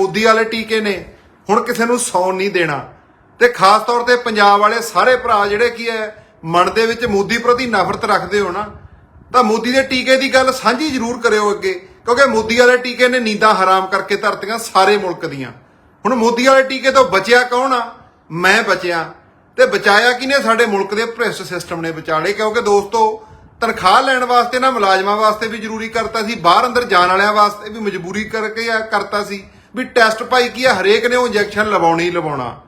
ਮੋਦੀ ਵਾਲੇ ਟੀਕੇ ਨੇ, ਹੁਣ ਕਿਸੇ ਨੂੰ ਸੌਣ ਨਹੀਂ ਦੇਣਾ। ਤੇ ਖਾਸ ਤੌਰ ਤੇ ਪੰਜਾਬ ਵਾਲੇ ਸਾਰੇ ਭਰਾ ਜਿਹੜੇ ਕੀ ਹੈ ਮਨ ਦੇ ਵਿੱਚ ਮੋਦੀ ਪ੍ਰਤੀ ਨਫ਼ਰਤ ਰੱਖਦੇ ਹੋ ਨਾ, ਤਾਂ ਮੋਦੀ ਦੇ ਟੀਕੇ ਦੀ ਗੱਲ ਸਾਂਝੀ ਜ਼ਰੂਰ ਕਰਿਓ ਅੱਗੇ, ਕਿਉਂਕਿ ਮੋਦੀ ਵਾਲੇ ਟੀਕੇ ਨੇ ਨੀਂਦਾਂ ਹਰਾਮ ਕਰਕੇ ਧਰਤੀਆਂ ਸਾਰੇ ਮੁਲਕ ਦੀਆਂ। ਹੁਣ ਮੋਦੀ ਵਾਲੇ ਟੀਕੇ ਤੋਂ ਬਚਿਆ ਕੌਣ ਆ? ਮੈਂ ਬਚਿਆ। ਤੇ ਬਚਾਇਆ ਕਿਨੇ ਸਾਡੇ ਮੁਲਕ ਦੇ ਭ੍ਰਿਸ਼ਟ ਸਿਸਟਮ ਨੇ ਵਿਚਾਲੇ, ਕਿਉਂਕਿ ਦੋਸਤੋ, ਤਨਖਾਹ ਲੈਣ ਵਾਸਤੇ ਨਾ, ਮੁਲਾਜ਼ਮਾਂ ਵਾਸਤੇ ਵੀ ਜ਼ਰੂਰੀ ਕਰਤਾ ਸੀ, ਬਾਹਰ ਅੰਦਰ ਜਾਣ ਵਾਲਿਆਂ ਵਾਸਤੇ ਵੀ ਮਜਬੂਰੀ ਕਰਕੇ ਕਰਤਾ ਸੀ। ਵੀ ਟੈਸਟ ਭਾਈ ਕੀ ਆ, ਹਰੇਕ ਨੇ ਉਹ ਇੰਜੈਕਸ਼ਨ ਲਵਾਉਣੀ ਹੀ ਲਵਾਉਣਾ।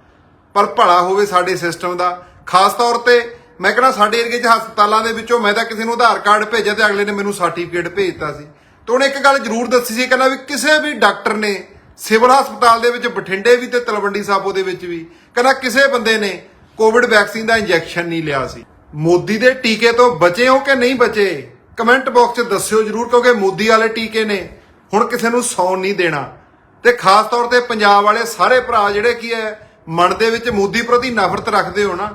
ਪਰ ਭਲਾ ਹੋਵੇ ਸਾਡੇ ਸਿਸਟਮ ਦਾ। ਖਾਸ ਤੌਰ ਤੇ ਮੈਂ ਕਹਿੰਦਾ ਸਾਡੇ ਏਰੀਏ 'ਚ ਹਸਪਤਾਲਾਂ ਦੇ ਵਿੱਚੋਂ ਮੈਂ ਤਾਂ ਕਿਸੇ ਨੂੰ ਆਧਾਰ ਕਾਰਡ ਭੇਜਿਆ ਤੇ ਅਗਲੇ ਨੇ ਮੈਨੂੰ ਸਰਟੀਫਿਕੇਟ ਭੇਜਤਾ ਸੀ। ਤੇ ਉਹਨੇ ਇੱਕ ਗੱਲ ਜ਼ਰੂਰ ਦੱਸੀ ਸੀ, ਕਹਿੰਦਾ ਵੀ ਕਿਸੇ ਵੀ ਡਾਕਟਰ ਨੇ ਸਿਵਲ ਹਸਪਤਾਲ ਦੇ ਵਿੱਚ, ਬਠਿੰਡੇ ਵੀ ਤੇ ਤਲਵੰਡੀ ਸਾਬੋ ਦੇ ਵਿੱਚ ਵੀ, ਕਹਿੰਦਾ ਕਿਸੇ ਬੰਦੇ ਨੇ ਕੋਵਿਡ ਵੈਕਸੀਨ ਦਾ ਇੰਜੈਕਸ਼ਨ ਨਹੀਂ ਲਿਆ ਸੀ। ਮੋਦੀ ਦੇ ਟੀਕੇ ਤੋਂ ਬਚੇ ਹੋ ਕਿ ਨਹੀਂ ਬਚੇ? ਕਮੈਂਟ ਬਾਕਸ 'ਚ ਦੱਸਿਓ ਜ਼ਰੂਰ, ਕਿਉਂਕਿ ਮੋਦੀ ਵਾਲੇ ਟੀਕੇ ਨੇ ਹੁਣ ਕਿਸੇ ਨੂੰ ਸੌਣ ਨਹੀਂ ਦੇਣਾ। ਤੇ ਖਾਸ ਤੌਰ ਤੇ ਪੰਜਾਬ ਵਾਲੇ ਸਾਰੇ ਭਰਾ ਜਿਹੜੇ ਕੀ ਹੈ, ਮਨ ਦੇ ਵਿੱਚ ਮੋਦੀ ਪ੍ਰਤੀ ਨਫ਼ਰਤ ਰੱਖਦੇ ਹੋ ਨਾ,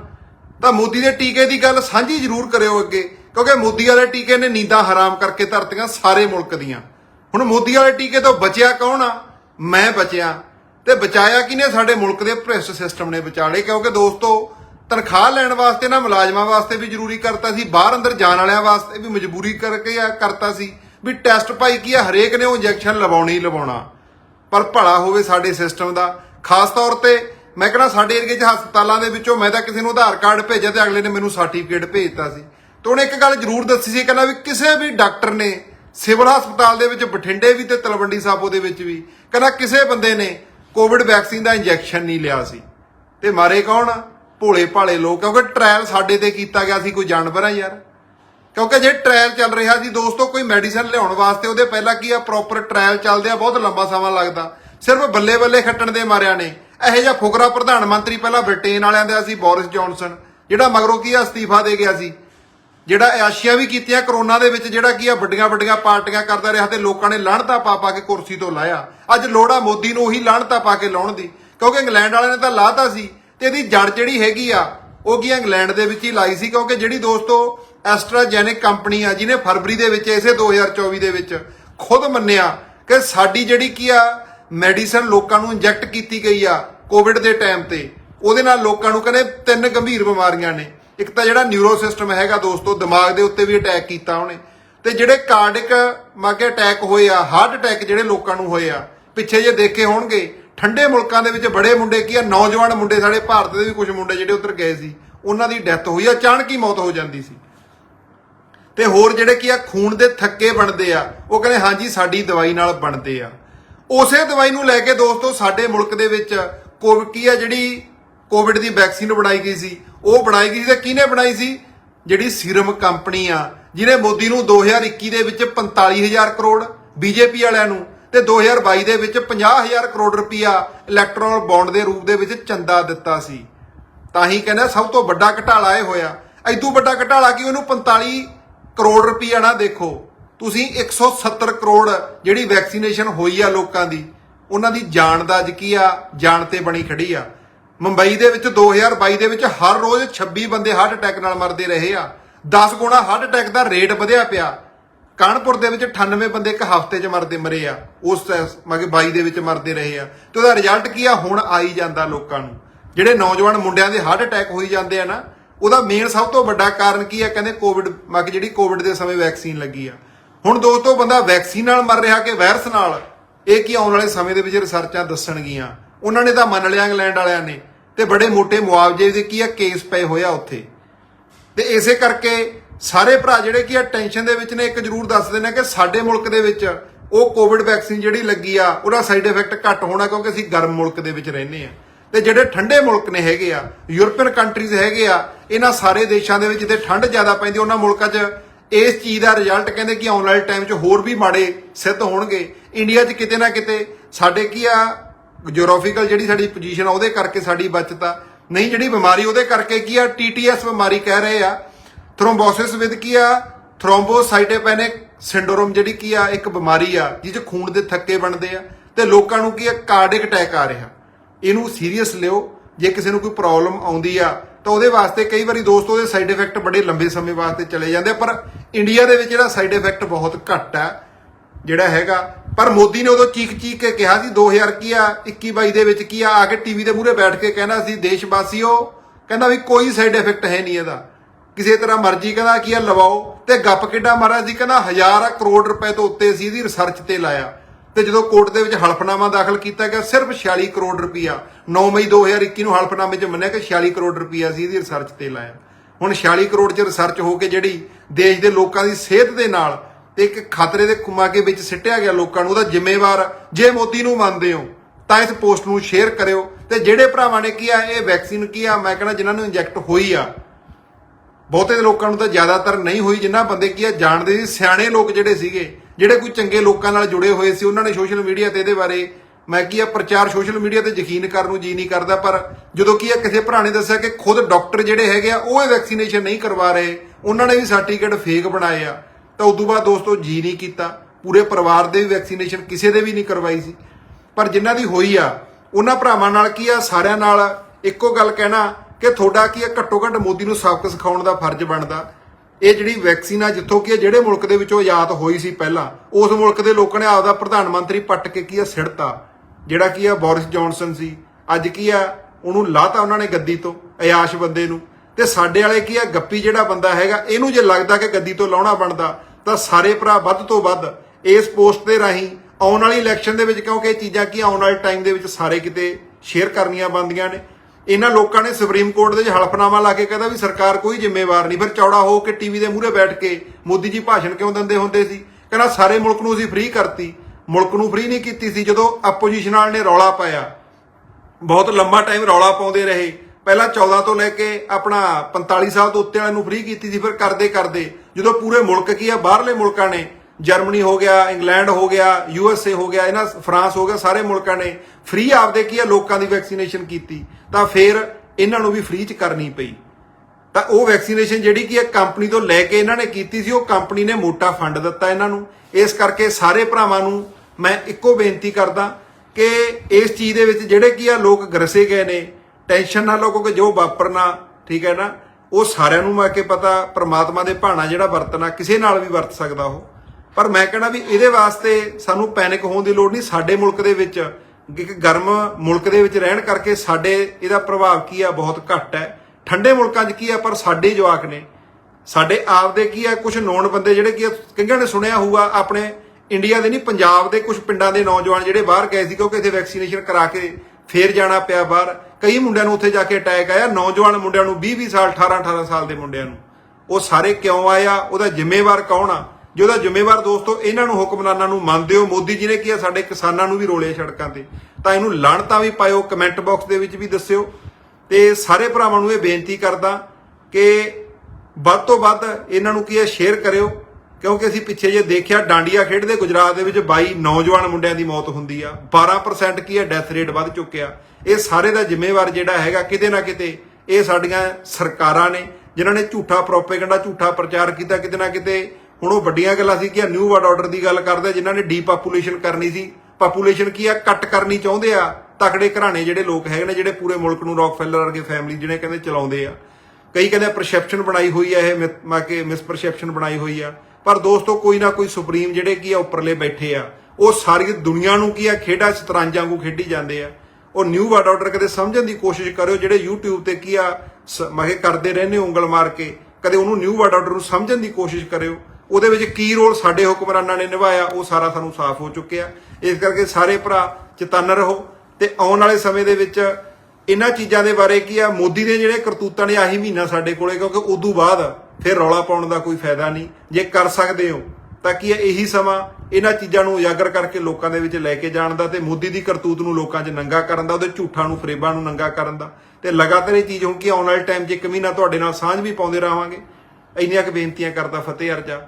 ਤਾਂ ਮੋਦੀ ਦੇ ਟੀਕੇ ਦੀ ਗੱਲ ਸਾਂਝੀ ਜ਼ਰੂਰ ਕਰਿਓ ਅੱਗੇ, ਕਿਉਂਕਿ ਮੋਦੀ ਵਾਲੇ ਟੀਕੇ ਨੇ ਨੀਂਦਾਂ ਹਰਾਮ ਕਰਕੇ ਧਰਤੀਆਂ ਸਾਰੇ ਮੁਲਕ ਦੀਆਂ। ਹੁਣ ਮੋਦੀ ਵਾਲੇ ਟੀਕੇ ਤੋਂ ਬਚਿਆ ਕੌਣ ਆ? ਮੈਂ ਬਚਿਆ। ਤੇ ਬਚਾਇਆ ਕਿਨੇ ਸਾਡੇ ਮੁਲਕ ਦੇ ਭ੍ਰਿਸ਼ਟ ਸਿਸਟਮ ਨੇ ਵਿਚਾਲੇ ਕਿਉਂਕਿ ਦੋਸਤੋ, ਤਨਖਾਹ ਲੈਣ ਵਾਸਤੇ ਨਾ, ਮੁਲਾਜ਼ਮਾਂ ਵਾਸਤੇ ਵੀ ਜ਼ਰੂਰੀ ਕਰਤਾ ਸੀ, ਬਾਹਰ ਅੰਦਰ ਜਾਣ ਵਾਲਿਆਂ ਵਾਸਤੇ ਵੀ ਮਜਬੂਰੀ ਕਰਕੇ ਕਰਤਾ ਸੀ, ਵੀ ਟੈਸਟ ਭਾਈ ਕੀ ਆ, ਹਰੇਕ ਨੇ ਉਹ ਇੰਜੈਕਸ਼ਨ ਲਵਾਉਣੀ ਲਵਾਉਣਾ। ਪਰ ਭਲਾ ਹੋਵੇ ਸਾਡੇ ਸਿਸਟਮ ਦਾ। ਖਾਸ ਤੌਰ ਤੇ ਮੈਂ ਕਹਿੰਦਾ ਸਾਡੇ ਏਰੀਏ 'ਚ ਹਸਪਤਾਲਾਂ ਦੇ ਵਿੱਚੋਂ ਮੈਂ ਤਾਂ ਕਿਸੇ ਨੂੰ ਆਧਾਰ ਕਾਰਡ ਭੇਜਿਆ ਤੇ ਅਗਲੇ ਨੇ ਮੈਨੂੰ ਸਰਟੀਫਿਕੇਟ ਭੇਜਤਾ ਸੀ। ਤੇ ਉਹਨੇ ਇੱਕ ਗੱਲ ਜ਼ਰੂਰ ਦੱਸੀ ਸੀ ਕਹਿੰਦਾ ਵੀ ਕਿਸੇ ਵੀ ਡਾਕਟਰ ਨੇ ਸਿਵਲ ਹਸਪਤਾਲ ਦੇ ਵਿੱਚ ਬਠਿੰਡੇ ਵੀ ਤੇ ਤਲਵੰਡੀ ਸਾਬੋ ਦੇ ਵਿੱਚ ਵੀ, ਕਹਿੰਦਾ ਕਿਸੇ ਬੰਦੇ ਨੇ ਕੋਵਿਡ ਵੈਕਸੀਨ ਦਾ ਇੰਜੈਕਸ਼ਨ ਨਹੀਂ ਲਿਆ ਸੀ। ਤੇ ਮਾਰੇ ਕੌਣ? ਭੋਲੇ ਭਾਲੇ ਲੋਕ, ਕਿਉਂਕਿ ਟ੍ਰਾਇਲ ਸਾਡੇ ਤੇ ਕੀਤਾ ਗਿਆ ਸੀ, ਕੋਈ ਜਾਨਵਰ ਆ ਯਾਰ। ਕਿਉਂਕਿ ਜੇ ਟ੍ਰਾਇਲ ਚੱਲ ਰਿਹਾ ਜੀ ਦੋਸਤੋ, ਕੋਈ ਮੈਡੀਸਨ ਲਿਆਉਣ ਵਾਸਤੇ, ਉਹਦੇ ਪਹਿਲਾਂ ਕੀ ਆ ਪ੍ਰੋਪਰ ਟ੍ਰਾਇਲ ਚੱਲਦੇ ਆ, ਬਹੁਤ ਲੰਬਾ ਸਮਾਂ ਲੱਗਦਾ। ਸਿਰਫ ਬੱਲੇ ਬੱਲੇ ਖੱਟਣ ਦੇ ਮਾਰਿਆਂ ਨੇ। ਇਹੋ ਜਿਹਾ ਫੁਕਰਾ ਪ੍ਰਧਾਨ ਮੰਤਰੀ ਪਹਿਲਾਂ ਬ੍ਰਿਟੇਨ ਵਾਲਿਆਂ ਦਾ ਸੀ, ਬੋਰਿਸ ਜੌਨਸਨ, ਜਿਹੜਾ ਮਗਰੋਂ ਕੀ ਆ, ਅਸਤੀਫਾ ਦੇ ਗਿਆ ਸੀ। ਜਿਹੜਾ ਆਸ਼ੀਆ ਵੀ ਕੀਤੀਆਂ ਕਰੋਨਾ ਦੇ ਵਿੱਚ, ਜਿਹੜਾ ਕੀ ਆ, ਵੱਡੀਆਂ ਵੱਡੀਆਂ ਪਾਰਟੀਆਂ ਕਰਦਾ ਰਿਹਾ ਤੇ ਲੋਕਾਂ ਨੇ ਲਾਹਣਤਾ ਪਾ ਪਾ ਕੇ ਕੁਰਸੀ ਤੋਂ ਲਾਇਆ। ਅੱਜ ਲੋੜਾ ਮੋਦੀ ਨੂੰ ਉਹੀ ਲਾਹਣਤਾ ਪਾ ਕੇ ਲਾਉਣ ਦੀ। ਕਿਉਂਕਿ ਇੰਗਲੈਂਡ ਵਾਲਿਆਂ ਨੇ ਤਾਂ ਲਾਤਾ ਸੀ, ਤੇ ਇਹਦੀ ਜੜ ਜਿਹੜੀ ਹੈਗੀ ਆ, ਉਹ ਕੀ ਇੰਗਲੈਂਡ ਦੇ ਵਿੱਚ ਹੀ ਲਾਈ ਸੀ। ਕਿਉਂਕਿ ਜਿਹੜੀ ਦੋਸਤੋ ਐਸਟਰਾਜੈਨਿਕ ਕੰਪਨੀ ਆ, ਜਿਹਨੇ ਫਰਵਰੀ ਦੇ ਵਿੱਚ, ਇਸੇ 2024 ਦੇ ਵਿੱਚ ਖੁਦ ਮੰਨਿਆ ਕਿ ਸਾਡੀ ਜਿਹੜੀ ਕੀ ਆ, ਮੈਡੀਸਨ ਲੋਕਾਂ ਨੂੰ ਇੰਜੈਕਟ ਕੀਤੀ ਗਈ ਆ ਕੋਵਿਡ ਦੇ ਟਾਈਮ ਤੇ, ਉਹਦੇ ਨਾਲ ਲੋਕਾਂ ਨੂੰ ਕਹਿੰਦੇ ਤਿੰਨ ਗੰਭੀਰ ਬਿਮਾਰੀਆਂ ਨੇ। ਇੱਕ ਤਾਂ ਜਿਹੜਾ ਨਿਊਰੋ ਸਿਸਟਮ ਹੈਗਾ ਦੋਸਤੋ, ਦਿਮਾਗ ਦੇ ਉੱਤੇ ਵੀ ਅਟੈਕ ਕੀਤਾ ਉਹਨੇ। ਤੇ ਜਿਹੜੇ ਕਾਰਡਿਕ ਮਾਗੇ ਅਟੈਕ ਹੋਏ ਆ ਹਾਰਟ ਅਟੈਕ ਜਿਹੜੇ ਲੋਕਾਂ ਨੂੰ ਹੋਏ ਆ, ਪਿੱਛੇ ਜੇ ਦੇਖੇ ਹੋਣਗੇ, ਠੰਡੇ ਮੁਲਕਾਂ ਦੇ ਵਿੱਚ ਬੜੇ ਮੁੰਡੇ ਕੀ ਆ, ਨੌਜਵਾਨ ਮੁੰਡੇ ਸਾਡੇ ਭਾਰਤ ਦੇ ਵੀ ਕੁਝ ਮੁੰਡੇ ਜਿਹੜੇ ਉੱਧਰ ਗਏ ਸੀ, ਉਹਨਾਂ ਦੀ ਡੈਥ ਹੋਈ ਆ, ਅਚਾਨਕ ਹੀ ਮੌਤ ਹੋ ਜਾਂਦੀ ਸੀ। ਤੇ ਹੋਰ ਜਿਹੜੇ ਕੀ ਆ, ਖੂਨ ਦੇ ਥੱਕੇ ਬਣਦੇ ਆ, ਉਹ ਕਹਿੰਦੇ, ਹਾਂਜੀ, ਸਾਡੀ ਦਵਾਈ ਨਾਲ ਬਣਦੇ ਆ। ਉਸੇ ਦਵਾਈ ਨੂੰ ਲੈ ਕੇ ਦੋਸਤੋ, ਸਾਡੇ ਮੁਲਕ ਦੇ ਵਿੱਚ ਕੋਵਿਡ ਕੀ ਆ, ਜਿਹੜੀ ਕੋਵਿਡ ਦੀ ਵੈਕਸੀਨ ਬਣਾਈ ਗਈ ਸੀ, ਉਹ ਬਣਾਈ ਗਈ ਸੀ ਤੇ ਕਿਹਨੇ ਬਣਾਈ ਸੀ? ਜਿਹੜੀ ਸੀਰਮ ਕੰਪਨੀ ਆ, ਜਿਹਨੇ ਮੋਦੀ ਨੂੰ 2021 ਦੇ ਵਿੱਚ 45000 ਕਰੋੜ ਬੀਜੇਪੀ ਵਾਲਿਆਂ ਨੂੰ, ਤੇ 2022 ਦੇ ਵਿੱਚ 50000 ਕਰੋੜ ਰੁਪਇਆ ਇਲੈਕਟ੍ਰੋਨਲ ਬੌਂਡ ਦੇ ਰੂਪ ਦੇ ਵਿੱਚ ਚੰਦਾ ਦਿੱਤਾ ਸੀ। ਤਾਂ ਹੀ ਕਹਿੰਦਾ ਸਭ ਤੋਂ ਵੱਡਾ ਘਟਾਲਾ ਇਹ ਹੋਇਆ। ਐਦੂ ਵੱਡਾ ਘਟਾਲਾ ਕਿ ਉਹਨੂੰ 45 ਕਰੋੜ ਰੁਪਈਆ ਨਾ ਦੇਖੋ। ਤੁਸੀਂ 170 ਕਰੋੜ ਜਿਹੜੀ ਵੈਕਸੀਨੇਸ਼ਨ ਹੋਈ ਆ ਲੋਕਾਂ ਦੀ, ਉਹਨਾਂ ਦੀ ਜਾਨ ਦਾ ਅੱਜ ਕੀ ਆ? ਜਾਨ ਤੇ ਬਣੀ ਖੜੀ ਆ। ਮੁੰਬਈ ਦੇ ਵਿੱਚ 2022 ਦੇ ਵਿੱਚ ਹਰ ਰੋਜ਼ 26 ਬੰਦੇ ਹਾਰਟ ਅਟੈਕ ਨਾਲ ਮਰਦੇ ਰਹੇ ਆ। 10 ਗੁਣਾ ਹਾਰਟ ਅਟੈਕ ਦਾ ਰੇਟ ਵਧਿਆ ਪਿਆ। ਕਾਨਪੁਰ ਦੇ ਵਿੱਚ 98 ਬੰਦੇ ਇੱਕ ਹਫ਼ਤੇ 'ਚ ਮਰਦੇ ਮਰੇ ਆ। ਉਸ ਮਗੇ 22 ਦੇ ਵਿੱਚ ਮਰਦੇ ਰਹੇ ਆ। ਤੇ ਉਹਦਾ ਰਿਜ਼ਲਟ ਕੀ ਆ? ਹੁਣ ਆਈ ਜਾਂਦਾ ਲੋਕਾਂ ਨੂੰ। ਜਿਹੜੇ ਨੌਜਵਾਨ ਮੁੰਡਿਆਂ ਦੇ ਹਾਰਟ ਅਟੈਕ ਹੋਈ ਜਾਂਦੇ ਆ ਨਾ ਉਹਦਾ ਮੇਨ ਸਭ ਤੋਂ ਵੱਡਾ ਕਾਰਨ ਕੀ ਆ? ਕਹਿੰਦੇ ਕੋਵਿਡ ਮਗ ਜਿਹੜੀ ਕੋਵਿਡ ਦੇ ਸਮੇਂ ਵੈਕਸੀਨ ਲੱਗੀ ਆ। ਹੁਣ ਦੋਸਤੋ ਬੰਦਾ ਵੈਕਸੀਨ ਨਾਲ ਮਰ ਰਿਹਾ ਕਿ ਵਾਇਰਸ ਨਾਲ? ਇਹ ਕੀ ਆਉਣ ਵਾਲੇ ਸਮੇਂ ਦੇ ਵਿੱਚ ਰਿਸਰਚਾਂ ਦੱਸਣਗੀਆਂ। ਉਹਨਾਂ ਨੇ ਤਾਂ ਮੰਨ ਲਿਆ ਇੰਗਲੈਂਡ ਵਾਲਿਆਂ ਨੇ। ਤੇ ਬੜੇ ਮੋٹے ਮੁਆਵਜ਼ੇ ਦੇ ਕੀ ਆ? ਕੇਸ ਪਏ ਹੋਇਆ ਉੱਥੇ। ਤੇ ਇਸੇ ਕਰਕੇ ਸਾਰੇ ਭਰਾ ਜਿਹੜੇ ਕੀ ਆ ਟੈਨਸ਼ਨ ਦੇ ਵਿੱਚ ਨੇ, ਇੱਕ ਜ਼ਰੂਰ ਦੱਸਦੇ ਨੇ ਕਿ ਸਾਡੇ ਮੁਲਕ ਦੇ ਵਿੱਚ ਉਹ ਕੋਵਿਡ ਵੈਕਸੀਨ ਜਿਹੜੀ ਲੱਗੀ ਆ, ਉਹਦਾ ਸਾਈਡ ਇਫੈਕਟ ਘੱਟ ਹੋਣਾ ਕਿਉਂਕਿ ਅਸੀਂ ਗਰਮ ਮੁਲਕ ਦੇ ਵਿੱਚ ਰਹਿੰਦੇ ਆ। ਤੇ ਜਿਹੜੇ ਠੰਡੇ ਮੁਲਕ ਨੇ ਹੈਗੇ ਆ, ਯੂਰਪੀਅਨ ਕੰਟਰੀਜ਼ ਹੈਗੇ ਆ, ਇਹਨਾਂ ਸਾਰੇ ਦੇਸ਼ਾਂ ਦੇ ਵਿੱਚ ਜਿੱਥੇ ਠੰਡ ਜ਼ਿਆਦਾ ਪੈਂਦੀ, ਉਹਨਾਂ ਮੁਲਕਾਂ 'ਚ ਇਸ ਚੀਜ਼ ਦਾ ਰਿਜ਼ਲਟ ਕਹਿੰਦੇ ਕਿ ਆਉਣ ਵਾਲੇ ਟਾਈਮ 'ਚ ਹੋਰ ਵੀ ਮਾੜੇ ਸਿੱਧ ਹੋਣਗੇ। ਇੰਡੀਆ 'ਚ ਕਿਤੇ ਨਾ ਕਿਤੇ ਸਾਡੇ ਕੀ ਆ ਜੀਓਗ੍ਰਾਫੀਕਲ ਜਿਹੜੀ ਸਾਡੀ ਪੋਜੀਸ਼ਨ ਆ, ਉਹਦੇ ਕਰਕੇ ਸਾਡੀ ਬਚਤ ਆ। ਨਹੀਂ, ਜਿਹੜੀ ਬਿਮਾਰੀ, ਉਹਦੇ ਕਰਕੇ ਕੀ ਆ ਟੀਟੀਐਸ ਬਿਮਾਰੀ ਕਹਿ ਰਹੇ ਆ। ਥ੍ਰੋਮਬੋਸਿਸ ਵਿਦ ਕੀ ਆ ਥ੍ਰੋਮਬੋਸਾਈਟੋਪੈਨਿਕ ਸਿੰਡਰੋਮ ਜਿਹੜੀ ਕੀ ਆ, ਇੱਕ ਬਿਮਾਰੀ ਆ, ਜਿਹਦੇ 'ਚ ਖੂਨ ਦੇ ਥੱਕੇ ਬਣਦੇ ਆ। ਤੇ ਲੋਕਾਂ ਨੂੰ ਕੀ ਆ ਕਾਰਡਿਕ ਅਟੈਕ ਆ ਰਿਹਾ। ਇਹਨੂੰ ਸੀਰੀਅਸ ਲਿਓ। ਜੇ ਕਿਸੇ ਨੂੰ ਕੋਈ ਪ੍ਰੋਬਲਮ ਆਉਂਦੀ ਆ, ਤਾਂ ਉਹਦੇ ਵਾਸਤੇ ਕਈ ਵਾਰੀ ਦੋਸਤੋ ਉਹਦੇ ਸਾਈਡ ਇਫੈਕਟ ਬੜੇ ਲੰਬੇ ਸਮੇਂ ਵਾਸਤੇ ਚਲੇ ਜਾਂਦੇ ਆ, ਪਰ ਇੰਡੀਆ ਦੇ ਵਿੱਚ ਜਿਹੜਾ ਸਾਈਡ ਇਫੈਕਟ ਬਹੁਤ ਘੱਟ ਆ, ਜਿਹੜਾ ਹੈਗਾ। ਪਰ ਮੋਦੀ ਨੇ ਉਦੋਂ ਚੀਕ ਚੀਕ ਕੇ ਕਿਹਾ ਸੀ 2000 ਕੀ ਆ 21 22 ਦੇ ਵਿੱਚ ਕੀ ਆ ਆ ਕੇ ਟੀਵੀ ਦੇ ਮੂਹਰੇ ਬੈਠ ਕੇ ਕਹਿੰਦਾ ਸੀ ਦੇਸ਼ ਵਾਸੀਓ ਕਹਿੰਦਾ ਵੀ ਕੋਈ ਸਾਈਡ ਇਫੈਕਟ ਹੈ ਨਹੀਂ ਇਹਦਾ। ਕਿਸੇ ਤਰ੍ਹਾਂ ਮਰਜ਼ੀ ਕਹਿੰਦਾ ਕੀ ਆ, ਲਵਾਓ। ਤੇ ਗੱਪ ਕਿੱਡਾ ਮਾਰਿਆ ਸੀ, ਕਹਿੰਦਾ ਹਜ਼ਾਰ ਕਰੋੜ ਰੁਪਏ ਤੋਂ ਉੱਤੇ ਸੀ ਇਹਦੀ ਰਿਸਰਚ ਤੇ ਲਾਇਆ। ਤੇ ਜਦੋਂ ਕੋਰਟ ਦੇ ਵਿੱਚ ਹਲਫਨਾਮਾ ਦਾਖਲ ਕੀਤਾ ਗਿਆ, ਸਿਰਫ 46 ਕਰੋੜ ਰੁਪਈਆ 9 ਮਈ 2021 ਨੂੰ ਹਲਫਨਾਮੇ 'ਚ ਮੰਨਿਆ ਕਿ 46 ਕਰੋੜ ਰੁਪਈਆ ਸੀ, ਇਹਦੀ ਰਿਸਰਚ ਤੇ ਲਾਇਆ। ਹੁਣ 46 ਕਰੋੜ 'ਚ ਰਿਸਰਚ ਹੋ ਕੇ ਜਿਹੜੀ ਦੇਸ਼ ਦੇ ਲੋਕਾਂ ਦੀ ਸਿਹਤ ਦੇ ਨਾਲ ਇੱਕ ਖਤਰੇ ਦੇ ਕੁਮਾ ਵਿੱਚ ਸਿੱਟਿਆ ਗਿਆ ਲੋਕਾਂ ਨੂੰ, ਉਹਦਾ ਜ਼ਿੰਮੇਵਾਰ ਜੇ ਮੋਦੀ ਨੂੰ ਮੰਨਦੇ ਹੋ, ਤਾਂ ਇਸ ਪੋਸਟ ਨੂੰ ਸ਼ੇਅਰ ਕਰਿਓ। ਤੇ ਜਿਹੜੇ ਭਰਾਵਾਂ ਨੇ ਕੀ ਇਹ ਵੈਕਸੀਨ ਕੀ ਆ? ਮੈਂ ਕਹਿੰਦਾ ਜਿਨ੍ਹਾਂ ਨੂੰ ਇੰਜੈਕਟ ਹੋਈ ਆ, ਬਹੁਤੇ ਲੋਕਾਂ ਨੂੰ ਤਾਂ ਜ਼ਿਆਦਾਤਰ ਨਹੀਂ ਹੋਈ ਜਿਨ੍ਹਾਂ ਬੰਦੇ ਕੀ ਆ, ਜਾਣਦੇ ਸੀ, ਸਿਆਣੇ ਲੋਕ ਜਿਹੜੇ ਸੀਗੇ ਜਿਹੜੇ ਕੋਈ ਚੰਗੇ ਲੋਕਾਂ ਨਾਲ ਜੁੜੇ ਹੋਏ ਸੀ, ਉਹਨਾਂ ਨੇ ਸੋਸ਼ਲ ਮੀਡੀਆ ਤੇ ਇਹਦੇ ਬਾਰੇ ਮੈਂ ਕੀ ਆ, ਪ੍ਰਚਾਰ ਸੋਸ਼ਲ ਮੀਡੀਆ ਤੇ ਯਕੀਨ ਕਰਨ ਨੂੰ ਜੀ ਨਹੀਂ ਕਰਦਾ, ਪਰ ਜਦੋਂ ਕੀ ਆ, ਕਿਸੇ ਭਰਾ ਨੇ ਦੱਸਿਆ ਕਿ ਖੁਦ ਡਾਕਟਰ ਜਿਹੜੇ ਹੈਗੇ ਆ, ਉਹ ਇਹ ਵੈਕਸੀਨੇਸ਼ਨ ਨਹੀਂ ਕਰਵਾ ਰਹੇ, ਉਹਨਾਂ ਨੇ ਵੀ ਸਰਟੀਫਿਕੇਟ ਫੇਕ ਬਣਾਏ ਆ। ਤਾਂ ਉਦੋਂ ਬਾਅਦ ਦੋਸਤੋ ਜੀ ਨਹੀਂ ਕੀਤਾ। ਪੂਰੇ ਪਰਿਵਾਰ ਦੇ ਵੀ ਵੈਕਸੀਨੇਸ਼ਨ ਕਿਸੇ ਦੇ ਵੀ ਨਹੀਂ ਕਰਵਾਈ ਸੀ। ਪਰ ਜਿਨ੍ਹਾਂ ਦੀ ਹੋਈ ਆ, ਉਹਨਾਂ ਭਰਾਵਾਂ ਨਾਲ ਕੀ ਆ, ਸਾਰਿਆਂ ਨਾਲ ਇੱਕੋ ਗੱਲ ਕਹਿਣਾ ਕਿ ਤੁਹਾਡਾ ਕੀ ਆ, ਘੱਟੋ ਘੱਟ ਮੋਦੀ ਨੂੰ ਸਬਕ ਸਿਖਾਉਣ ਦਾ ਫਰਜ਼ ਬਣਦਾ। ਇਹ ਜਿਹੜੀ ਵੈਕਸੀਨ ਆ, ਜਿੱਥੋਂ ਕੀ ਆ ਜਿਹੜੇ ਮੁਲਕ ਦੇ ਵਿੱਚੋਂ ਆਯਾਤ ਹੋਈ ਸੀ ਪਹਿਲਾਂ, ਉਸ ਮੁਲਕ ਦੇ ਲੋਕਾਂ ਨੇ ਆਪਦਾ ਪ੍ਰਧਾਨ ਮੰਤਰੀ ਪੱਟ ਕੇ ਕੀ ਆ, ਸਿੜਤਾ। ਜਿਹੜਾ ਕੀ ਆ, ਬੋਰਿਸ ਜੌਨਸਨ ਸੀ। ਅੱਜ ਕੀ ਆ, ਉਹਨੂੰ ਲਾਤਾ ਉਹਨਾਂ ਨੇ ਗੱਦੀ ਤੋਂ, ਅਯਾਸ਼ ਬੰਦੇ ਨੂੰ। ਤੇ ਸਾਡੇ ਵਾਲੇ ਕੀ ਆ, ਗੱਪੀ ਜਿਹੜਾ ਬੰਦਾ ਹੈਗਾ, ਇਹਨੂੰ ਜੇ ਲੱਗਦਾ ਕਿ ਗੱਦੀ ਤੋਂ ਲਾਉਣਾ ਬਣਦਾ, ਤਾਂ ਸਾਰੇ ਭਰਾ ਵੱਧ ਤੋਂ ਵੱਧ ਇਸ ਪੋਸਟ ਦੇ ਰਾਹੀਂ ਆਉਣ ਵਾਲੀ ਇਲੈਕਸ਼ਨ ਦੇ ਵਿੱਚ, ਕਿਉਂਕਿ ਇਹ ਚੀਜ਼ਾਂ ਕੀ ਆਉਣ ਵਾਲੇ ਟਾਈਮ ਦੇ ਵਿੱਚ ਸਾਰੇ ਕਿਤੇ ਸ਼ੇਅਰ ਕਰਨੀਆਂ ਬੰਦੀਆਂ ਨੇ। ਇਹਨਾਂ ਲੋਕਾਂ ਨੇ ਸੁਪਰੀਮ ਕੋਰਟ ਦੇ ਵਿੱਚ ਹਲਫਨਾਮਾ ਲਾ ਕੇ ਕਹਿੰਦਾ ਵੀ ਸਰਕਾਰ ਕੋਈ ਜ਼ਿੰਮੇਵਾਰ ਨਹੀਂ, ਫਿਰ ਚੌੜਾ ਹੋ ਕੇ ਟੀਵੀ ਦੇ ਮੂਹਰੇ ਬੈਠ ਕੇ ਮੋਦੀ ਜੀ ਭਾਸ਼ਣ ਕਿਉਂ ਦਿੰਦੇ ਹੁੰਦੇ ਸੀ? ਕਹਿੰਦਾ ਸਾਰੇ ਮੁਲਕ ਨੂੰ ਅਸੀਂ ਫ੍ਰੀ ਕਰਤੀ, ਮੁਲਕ ਨੂੰ ਫ੍ਰੀ ਨਹੀਂ ਕੀਤੀ ਸੀ ਜਦੋਂ ਆਪੋਜੀਸ਼ਨ ਵਾਲੇ ਨੇ ਰੌਲਾ ਪਾਇਆ। ਬਹੁਤ ਲੰਮਾ ਟਾਈਮ ਰੌਲਾ ਪਾਉਂਦੇ ਰਹੇ। ਪਹਿਲਾਂ 14 ਤੋਂ ਲੈ ਕੇ ਆਪਣਾ 45 ਸਾਲ ਤੋਂ ਉੱਤੇ ਵਾਲਿਆਂ ਨੂੰ ਫ੍ਰੀ ਕੀਤੀ ਸੀ, ਫਿਰ ਕਰਦੇ ਕਰਦੇ ਜਦੋਂ ਪੂਰੇ ਮੁਲਕ ਕੀ ਆ, ਬਾਹਰਲੇ ਮੁਲਕਾਂ ਨੇ ਜਰਮਨੀ ਹੋ ਗਿਆ, ਇੰਗਲੈਂਡ ਹੋ ਗਿਆ, ਯੂ ਐਸ ਏ ਹੋ ਗਿਆ, ਇਹਨਾਂ ਫਰਾਂਸ ਹੋ ਗਿਆ, ਸਾਰੇ ਮੁਲਕਾਂ ਨੇ ਫ੍ਰੀ ਆਪਦੇ ਕੀ ਆ ਲੋਕਾਂ ਦੀ ਵੈਕਸੀਨੇਸ਼ਨ ਕੀਤੀ, ਤਾਂ ਫਿਰ ਇਹਨਾਂ ਨੂੰ ਵੀ ਫ੍ਰੀ ਚ ਕਰਨੀ ਪਈ। ਤਾਂ ਉਹ ਵੈਕਸੀਨੇਸ਼ਨ ਜਿਹੜੀ ਕੀ ਇਹ ਕੰਪਨੀ ਤੋਂ ਲੈ ਕੇ ਇਹਨਾਂ ਨੇ ਕੀਤੀ ਸੀ, ਉਹ ਕੰਪਨੀ ਨੇ ਮੋਟਾ ਫੰਡ ਦਿੱਤਾ ਇਹਨਾਂ ਨੂੰ। ਇਸ ਕਰਕੇ ਸਾਰੇ ਭਰਾਵਾਂ ਨੂੰ ਮੈਂ ਇੱਕੋ ਬੇਨਤੀ ਕਰਦਾ ਕਿ ਇਸ ਚੀਜ਼ ਦੇ ਵਿੱਚ ਜਿਹੜੇ ਕੀ ਆ ਲੋਕ ਗਰਸੇ ਗਏ ਨੇ ਟੈਨਸ਼ਨ ਨਾ ਲਓ, ਕਿਉਂਕਿ ਜੋ ਵਾਪਰਨਾ, ਠੀਕ ਹੈ ਨਾ, ਉਹ ਸਾਰਿਆਂ ਨੂੰ ਮੈਂ ਕੇ ਪਤਾ, ਪ੍ਰਮਾਤਮਾ ਦੇ ਭਾਣਾ ਜਿਹੜਾ ਵਰਤਣਾ, ਕਿਸੇ ਨਾਲ ਵੀ ਵਰਤ ਸਕਦਾ ਉਹ। ਪਰ ਮੈਂ ਕਹਿੰਦਾ ਵੀ ਇਹਦੇ ਵਾਸਤੇ ਸਾਨੂੰ ਪੈਨਿਕ ਹੋਣ ਦੀ ਲੋੜ ਨਹੀਂ। ਸਾਡੇ ਮੁਲਕ ਦੇ ਵਿੱਚ ਇੱਕ ਗਰਮ ਮੁਲਕ ਦੇ ਵਿੱਚ ਰਹਿਣ ਕਰਕੇ ਸਾਡੇ ਇਹਦਾ ਪ੍ਰਭਾਵ ਕੀ ਆ? ਬਹੁਤ ਘੱਟ ਹੈ। ਠੰਡੇ ਮੁਲਕਾਂ 'ਚ ਕੀ ਆ? ਪਰ ਸਾਡੇ ਜਵਾਕ ਨੇ। ਸਾਡੇ ਆਪ ਦੇ ਕੀ ਆ? ਕੁਝ ਨੌਨ ਬੰਦੇ ਜਿਹੜੇ ਕੀ ਆ, ਕਈਆਂ ਨੇ ਸੁਣਿਆ ਹੋਊਗਾ ਆਪਣੇ ਇੰਡੀਆ ਦੇ ਨਹੀਂ ਪੰਜਾਬ ਦੇ ਕੁਝ ਪਿੰਡਾਂ ਦੇ ਨੌਜਵਾਨ ਜਿਹੜੇ ਬਾਹਰ ਗਏ ਸੀ ਕਿਉਂਕਿ ਇੱਥੇ ਵੈਕਸੀਨੇਸ਼ਨ ਕਰਾ ਕੇ ਫੇਰ ਜਾਣਾ ਪਿਆ ਬਾਹਰ। ਕਈ ਮੁੰਡਿਆਂ ਨੂੰ ਉੱਥੇ ਜਾ ਕੇ ਅਟੈਕ ਆਇਆ। ਨੌਜਵਾਨ ਮੁੰਡਿਆਂ ਨੂੰ 20 20 ਸਾਲ 18 18 ਸਾਲ ਦੇ ਮੁੰਡਿਆਂ ਨੂੰ। ਉਹ ਸਾਰੇ ਕਿਉਂ ਆਇਆ ਉਹਦਾ ਜ਼ਿੰਮੇਵਾਰ ਕੌਣ ਆ? ਜਿਹਦਾ ਜ਼ਿੰਮੇਵਾਰ ਦੋਸਤੋ ਇਹਨਾਂ ਨੂੰ ਹੁਕਮਰਾਨਾਂ ਨੂੰ ਮੰਨਦੇ ਹੋ, ਮੋਦੀ ਜੀ ਨੇ ਕੀ ਆ ਸਾਡੇ ਕਿਸਾਨਾਂ ਨੂੰ ਵੀ ਰੋਲੇ ਸੜਕਾਂ ਤੇ। ਤਾਂ ਇਹਨੂੰ ਲਾਣਤਾਂ ਵੀ ਪਾਇਓ, ਕਮੈਂਟ ਬਾਕਸ ਦੇ ਵਿੱਚ ਵੀ ਦੱਸਿਓ। ਤੇ ਸਾਰੇ ਭਰਾਵਾਂ ਨੂੰ ਇਹ ਬੇਨਤੀ ਕਰਦਾ ਕਿ ਵੱਧ ਤੋਂ ਵੱਧ ਇਹਨਾਂ ਨੂੰ ਕੀ ਹੈ ਸ਼ੇਅਰ ਕਰਿਓ। ਕਿਉਂਕਿ ਅਸੀਂ ਪਿੱਛੇ ਜੇ ਦੇਖਿਆ, ਡਾਂਡੀਆ ਖੇਡਦੇ ਗੁਜਰਾਤ ਦੇ ਵਿੱਚ 22 ਨੌਜਵਾਨ ਮੁੰਡਿਆਂ ਦੀ ਮੌਤ ਹੁੰਦੀ ਆ। 12% ਕੀ ਹੈ ਡੈਥ ਰੇਟ ਵੱਧ ਚੁੱਕਿਆ। ਇਹ ਸਾਰੇ ਦਾ ਜ਼ਿੰਮੇਵਾਰ ਜਿਹੜਾ ਹੈਗਾ, ਕਿਤੇ ਨਾ ਕਿਤੇ ਇਹ ਸਾਡੀਆਂ ਸਰਕਾਰਾਂ ਨੇ, ਜਿਨ੍ਹਾਂ ਨੇ ਝੂਠਾ ਪ੍ਰੋਪੇਗੈਂਡਾ ਝੂਠਾ ਪ੍ਰਚਾਰ ਕੀਤਾ, ਕਿਤੇ ਨਾ ਕਿਤੇ ਹੁਣ ਉਹ ਵੱਡੀਆਂ ਗੱਲਾਂ ਸੀ ਕਿ ਨਿਊ ਵਰਡ ਆਰਡਰ ਦੀ ਗੱਲ ਕਰਦੇ ਆ, ਜਿਨ੍ਹਾਂ ਨੇ ਡੀਪਾਪੂਲੇਸ਼ਨ ਕਰਨੀ ਸੀ। ਪਾਪੂਲੇਸ਼ਨ ਕੀ ਆ? ਕੱਟ ਕਰਨੀ ਚਾਹੁੰਦੇ ਆ। ਤਕੜੇ ਘਰਾਣੇ ਜਿਹੜੇ ਲੋਕ ਹੈਗੇ ਨੇ ਜਿਹੜੇ ਪੂਰੇ ਮੁਲਕ ਨੂੰ ਰੌਕਫੈਲਰ ਵਰਗੇ ਫੈਮਿਲੀ ਜਿਹੜੇ ਕਹਿੰਦੇ ਚਲਾਉਂਦੇ ਆ। ਕਈ ਕਹਿੰਦੇ ਪਰਸੈਪਸ਼ਨ ਬਣਾਈ ਹੋਈ ਆ ਇਹ ਮਾ ਕਿ ਮਿਸਪਰਸੈਪਸ਼ਨ ਬਣਾਈ ਹੋਈ ਆ। ਪਰ ਦੋਸਤੋ ਕੋਈ ਨਾ ਕੋਈ ਸੁਪਰੀਮ ਜਿਹੜੇ ਕੀ ਆ ਉੱਪਰਲੇ ਬੈਠੇ ਆ। ਉਹ ਸਾਰੀ ਦੁਨੀਆ ਨੂੰ ਕੀ ਆ ਖੇਡਾਂ ਸ਼ਤਰੰਜਾਂ ਵਾਂਗੂ ਖੇਡੀ ਜਾਂਦੇ ਆ। ਉਹ ਨਿਊ ਵਰਡ ਆਰਡਰ ਕਦੇ ਸਮਝਣ ਦੀ ਕੋਸ਼ਿਸ਼ ਕਰਿਓ ਜਿਹੜੇ YouTube ਤੇ ਕੀ ਆ ਸ- ਮੈਂ ਕਿਹਾ ਕਰਦੇ ਰਹਿੰਦੇ ਹੋ ਉਂਗਲ ਮਾਰ ਕੇ। ਕਦੇ ਉਹਨੂੰ ਨਿਊ ਵਰਡ ਆਰਡਰ ਨੂੰ ਸਮਝਣ ਦੀ ਕੋਸ਼ਿਸ਼ ਕਰਿਓ। ਉਹਦੇ ਵਿੱਚ ਕੀ ਰੋਲ ਸਾਡੇ ਹੁਕਮਰਾਨਾਂ ਨੇ ਨਿਭਾਇਆ, ਉਹ ਸਾਰਾ ਸਾਨੂੰ ਸਾਫ਼ ਹੋ ਚੁੱਕਿਆ। ਇਸ ਕਰਕੇ ਸਾਰੇ ਭਰਾ ਚਤਨ ਰਹੋ ਤੇ ਆਉਣ ਵਾਲੇ ਸਮੇਂ ਦੇ ਵਿੱਚ ਇਹਨਾਂ ਚੀਜ਼ਾਂ ਦੇ ਬਾਰੇ ਕੀ ਆ, ਮੋਦੀ ਦੇ ਜਿਹੜੇ ਕਰਤੂਤਾਂ ਨੇ ਆਹੀ ਮਹੀਨਾ ਸਾਡੇ ਕੋਲੇ, ਕਿਉਂਕਿ ਉਦੋਂ ਬਾਅਦ ਫਿਰ ਰੌਲਾ ਪਾਉਣ ਦਾ ਕੋਈ ਫਾਇਦਾ ਨਹੀਂ। ਜੇ ਕਰ ਸਕਦੇ ਹੋ, ਤਾਂ ਕੀ ਹੈ ਇਹੀ ਸਮਾਂ ਇਹਨਾਂ ਚੀਜ਼ਾਂ ਨੂੰ ਉਜਾਗਰ ਕਰਕੇ ਲੋਕਾਂ ਦੇ ਵਿੱਚ ਲੈ ਕੇ ਜਾਣ ਦਾ ਤੇ ਮੋਦੀ ਦੀ ਕਰਤੂਤ ਨੂੰ ਲੋਕਾਂ 'ਚ ਨੰਗਾ ਕਰਨ ਦਾ, ਉਹਦੇ ਝੂਠਾਂ ਨੂੰ, ਫਰੇਬਾਂ ਨੂੰ ਨੰਗਾ ਕਰਨ ਦਾ। ਤੇ ਲਗਾਤਾਰ ਇਹ ਚੀਜ਼ ਹੁਣ ਕਿ ਆਉਣ ਵਾਲੇ ਟਾਈਮ 'ਚ ਇੱਕ ਮਹੀਨਾ ਤੁਹਾਡੇ ਨਾਲ ਸਾਂਝ ਵੀ ਪਾਉਂਦੇ ਰਹਾਂਗੇ। ਇੰਨੀਆਂ ਕੁ ਬੇਨਤੀਆਂ ਕਰਦਾ ਫਤਿਹ ਅਰਜਾ।